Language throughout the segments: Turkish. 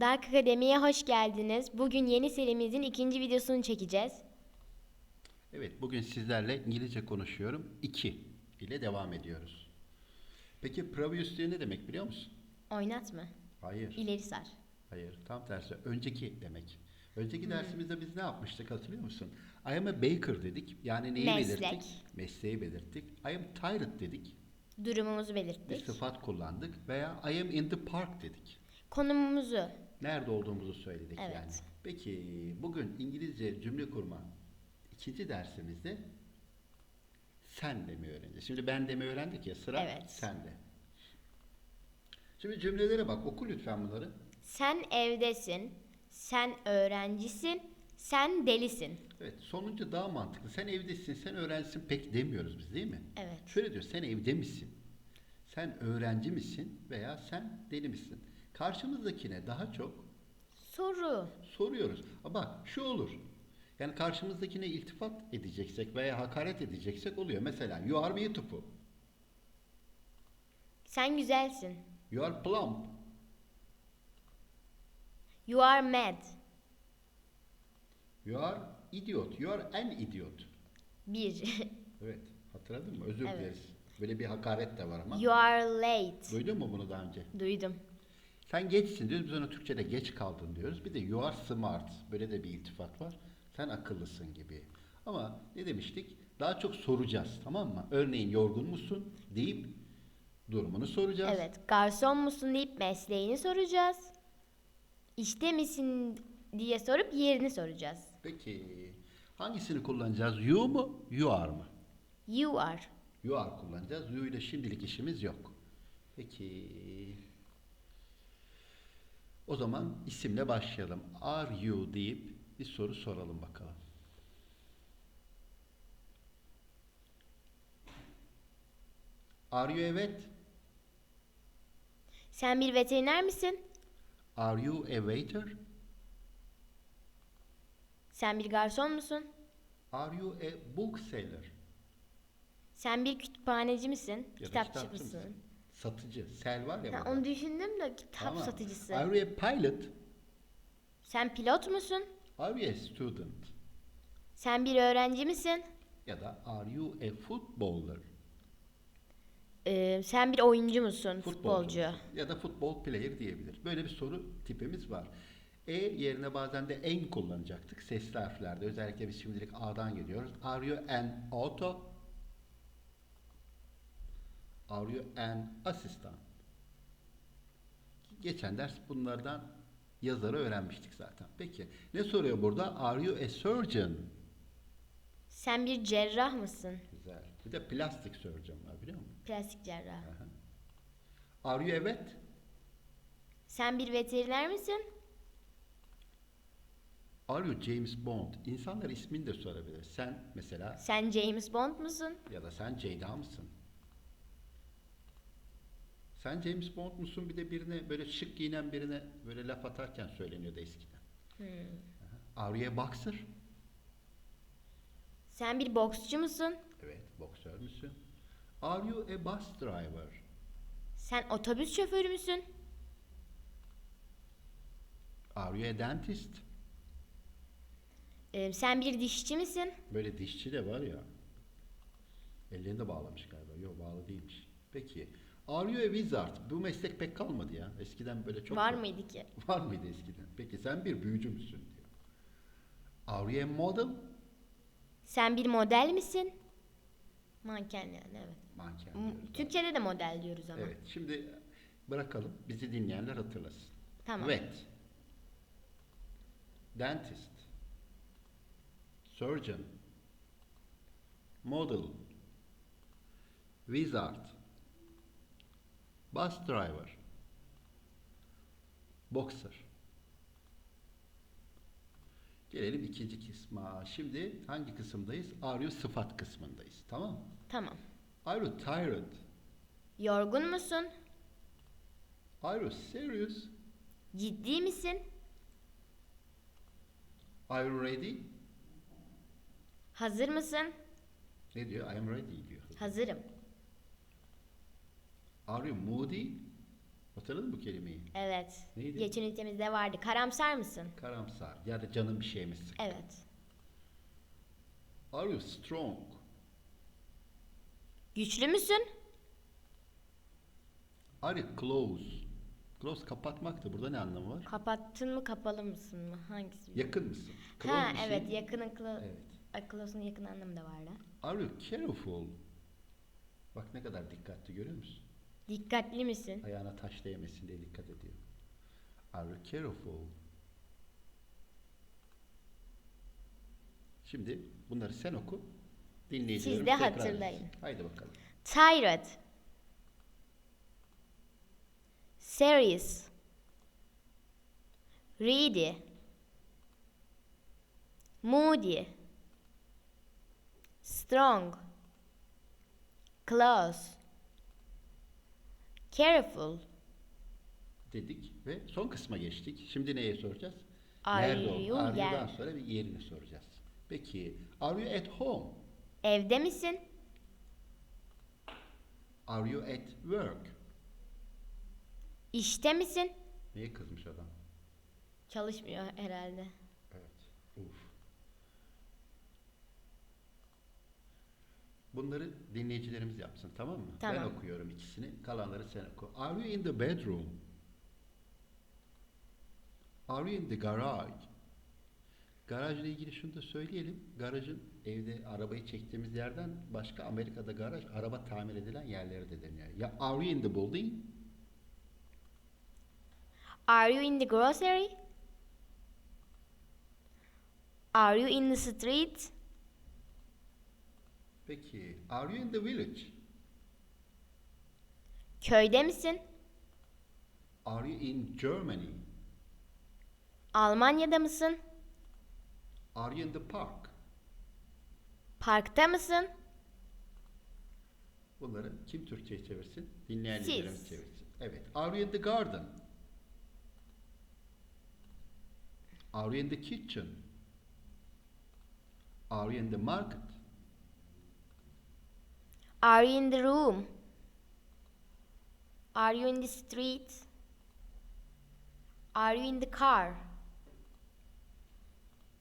Dark Akademi'ye hoş geldiniz. Bugün yeni serimizin ikinci videosunu çekeceğiz. Evet, bugün sizlerle İngilizce konuşuyorum. 2 ile devam ediyoruz. Peki previous diye ne demek biliyor musun? Oynat mı? Hayır. İleri sar. Hayır, tam tersi. Önceki demek. Önceki dersimizde biz ne yapmıştık hatırlıyor musun? I am a baker dedik. Yani neyi Meslek. belirttik? Mesleği belirttik. I am tired dedik. Durumumuzu Bir belirttik. sıfat kullandık. Veya I am in the park dedik. Konumumuzu. Nerede olduğumuzu söyledik Evet. yani. Peki bugün İngilizce cümle kurma ikinci dersimizde sen demeyi öğreneceğiz. Şimdi ben demeyi öğrendik ya sıra Evet. sende. Şimdi cümlelere bak oku lütfen bunları. Sen evdesin. Sen öğrencisin. Sen delisin. Evet sonuncu daha mantıklı. Sen evdesin, sen öğrencisin pek demiyoruz biz değil mi? Evet. Şöyle diyor sen evde misin? Sen öğrenci misin veya sen deli misin? Karşımızdakine daha çok Soru. soruyoruz. Ama şu olur. Yani karşımızdakine iltifat edeceksek veya hakaret edeceksek oluyor. Mesela you are beautiful. Sen güzelsin. You are plump. You are mad. You are idiot. You are an idiot. Bir. Evet. Hatırladın mı? Özür Evet. dileriz. Böyle bir hakaret de var ama. you are late. Duydun mu bunu daha önce? Duydum. Sen geçsin diyoruz. Biz ona Türkçe'de geç kaldın diyoruz. Bir de you are smart. Böyle de bir iltifat var. Sen akıllısın gibi. Ama ne demiştik? Daha çok soracağız. Tamam mı? Örneğin yorgun musun deyip durumunu soracağız. Evet. Garson musun deyip mesleğini soracağız. İşte misin diye sorup yerini soracağız. Peki hangisini kullanacağız? You mu? You are mı? You are. You are kullanacağız. You ile şimdilik işimiz yok. Peki. O zaman isimle başlayalım. Are you deyip bir soru soralım bakalım. Are you evet? Sen bir veteriner misin? Are you a waiter? Sen bir garson musun? Are you a bookseller? Sen bir kütüphaneci misin? Ya da Kitapçı kitapçı mısın? Satıcı. Sel var ya Ha, burada. onu düşündüm de kitap Tamam. satıcısı. Are you a pilot? Sen pilot musun? Are you a student? Sen bir öğrenci misin? Ya da are you a footballer? Ee, sen bir oyuncu musun? Futbolcu. Ya da futbol player diyebilir. Böyle bir soru tipimiz var. E yerine bazen de en kullanacaktık sesli harflerde. Özellikle biz şimdilik A'dan geliyoruz. Are you an auto? Are you an assistant? Geçen ders bunlardan yazarı öğrenmiştik zaten. Peki ne soruyor burada? Are you a surgeon? Sen bir cerrah mısın? Güzel. Bir de plastik surgeon var biliyor musun? Plastik cerrah. Aha. Are you a vet? Sen bir veteriner misin? Are you James Bond? İnsanlar ismini de sorabilir. Sen mesela Sen James Bond musun? ya da sen Ceyda mısın? Sen James Bond musun? Bir de birine böyle şık giyinen birine böyle laf atarken söyleniyordu eskiden. Aha. Are you a boxer? Sen bir boksçu musun? Evet, boksör müsün? Are you a bus driver? Sen otobüs şoförü müsün? Are you a dentist? Ee, sen bir dişçi misin? Böyle dişçi de var ya. Ellerini de bağlamış galiba. Yok bağlı değilmiş. Peki. Are you a wizard? Bu meslek pek kalmadı ya. Eskiden böyle çok Var mıydı ki? Var mıydı eskiden? Peki sen bir büyücü müsün diyor. Are you a model? Sen bir model misin? Manken yani evet. Manken M- diyoruz. Türkçe'de de model diyoruz ama. Evet şimdi bırakalım. Bizi dinleyenler hatırlasın. Tamam. Vet. Dentist. Surgeon. Model. Wizard. Bus driver. Boxer. Gelelim ikinci kısma. Şimdi hangi kısımdayız? Are you sıfat kısmındayız. Tamam mı? Tamam. Are you tired? Yorgun musun? Are you serious? Ciddi misin? Are you ready? Hazır mısın? Ne diyor? I am ready diyor. Hazırım. Are you moody? Hatırladın bu kelimeyi? Evet. Neydi? Geçen ünitemizde vardı. Karamsar mısın? Karamsar ya da canın bir şeye mi sık? Evet. Are you strong? Güçlü müsün? Are you close? Close kapatmak da burada ne anlamı var? Kapattın mı kapalı mısın mı? Hangisi? Yakın mısın? Close ha şey- evet yakının close. Evet. Close'un yakın anlamı da vardı. Are you careful? Bak ne kadar dikkatli görüyor musun? Dikkatli misin? Ayağına taş değmesin diye dikkat ediyor. Are you careful? Şimdi bunları sen oku. Dinleyicilerimiz Siz de tekrar hatırlayın. etsin. Haydi bakalım. Tired. Serious. Ready. Moody. Strong. Close. Careful. Dedik ve son kısma geçtik. Şimdi neye soracağız? Are Nerede ol? you Are you'dan yer- sonra bir yerini soracağız. Peki, are you at home? Evde misin? Are you at work? İşte misin? Neye kızmış adam? Çalışmıyor herhalde. Evet. Uf. Bunları dinleyicilerimiz yapsın tamam mı? Ben Tamam. okuyorum ikisini. Kalanları sen oku. Are you in the bedroom? Are you in the garage? Garajla ilgili şunu da söyleyelim. Garajın evde arabayı çektiğimiz yerden başka Amerika'da garaj araba tamir edilen yerlere de deniyor. Ya are you in the building? Are you in the grocery? Are you in the street? Peki are you in the village? Köyde misin? Are you in Germany? Almanya'da mısın? Are you in the park? Parkta mısın? Bunları kim Türkçe'ye çevirsin? Dinleyenlerimiz çevirsin. Evet. Are you in the garden? Are you in the kitchen? Are you in the market? Are you in the room? Are you in the street? Are you in the car?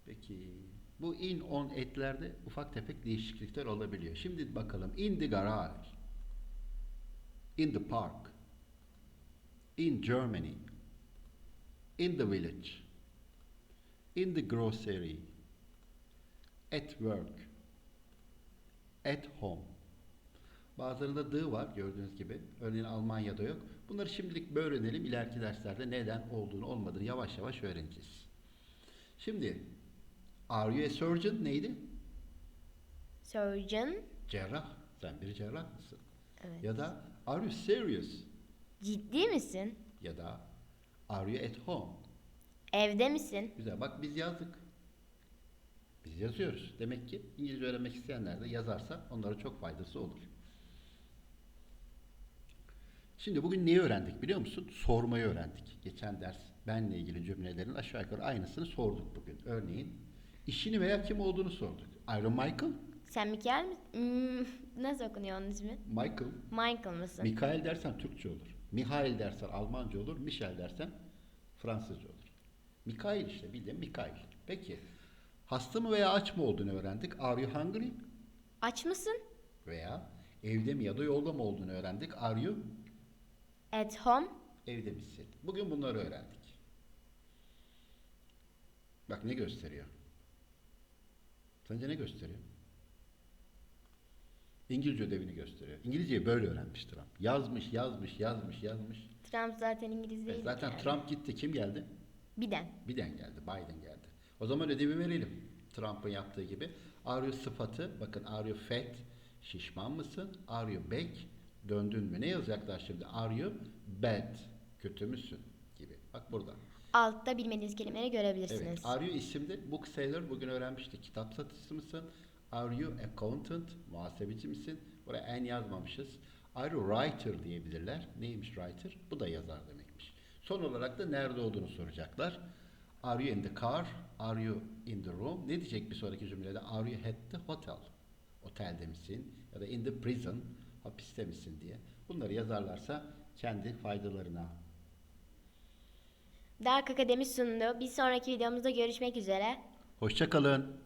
Peki. Bu in on etlerde ufak tefek değişiklikler olabiliyor. Şimdi bakalım. In the garage. In the park. In Germany. In the village. In the grocery. At work. At home. Bazılarında the var gördüğünüz gibi. Örneğin Almanya'da yok. Bunları şimdilik böyle öğrenelim. İleriki derslerde neden olduğunu olmadığını yavaş yavaş öğreneceğiz. Şimdi Are you a surgeon neydi? Surgeon. Cerrah. Sen bir cerrah mısın? Evet. Ya da Are you serious? Ciddi misin? Ya da Are you at home? Evde misin? Güzel. Bak biz yazdık. Biz yazıyoruz. Demek ki İngilizce öğrenmek isteyenler de yazarsa onlara çok faydası olur. Şimdi bugün neyi öğrendik biliyor musun? Sormayı öğrendik. Geçen ders benle ilgili cümlelerin aşağı yukarı aynısını sorduk bugün. Örneğin işini veya kim olduğunu sorduk. Iron Michael, Sen Mikael mi? Hmm, nasıl okunuyor onun ismi? Michael, Michael mısın? Mikael dersen Türkçe olur. Mihail dersen Almanca olur. Michel dersen Fransızca olur. Mikail işte bildiğin Mikail. Peki hasta mı veya aç mı olduğunu öğrendik. Are you hungry? Aç mısın? Veya evde mi ya da yolda mı olduğunu öğrendik. Are you? At home. Evde misin? Bugün bunları öğrendik. Bak ne gösteriyor? Sence ne gösteriyor? İngilizce ödevini gösteriyor. İngilizceyi böyle öğrenmiş Trump. Yazmış, yazmış, yazmış, yazmış. Trump zaten İngiliz değil. E, zaten yani. Trump gitti. Kim geldi? Biden. Biden geldi. Biden geldi. O zaman ödevi verelim. Trump'ın yaptığı gibi. Are you sıfatı. Bakın are you fat? Şişman mısın? Are you back? Döndün mü? Ne yazacaklar şimdi? Are you bad? Kötü müsün? Gibi. Bak burada. Altta bilmediğiniz kelimeleri görebilirsiniz. Evet. Are you isimde bookseller bugün öğrenmiştik. Kitap satıcısı mısın? Are you accountant? Muhasebeci misin? Buraya en yazmamışız. Are you writer diyebilirler. Neymiş writer? Bu da yazar demekmiş. Son olarak da nerede olduğunu soracaklar. Are you in the car? Are you in the room? Ne diyecek bir sonraki cümlede? Are you at the hotel? Otelde misin? Ya da in the prison? hapiste misin diye. Bunları yazarlarsa kendi faydalarına. Dark Akademi sundu. Bir sonraki videomuzda görüşmek üzere. Hoşçakalın.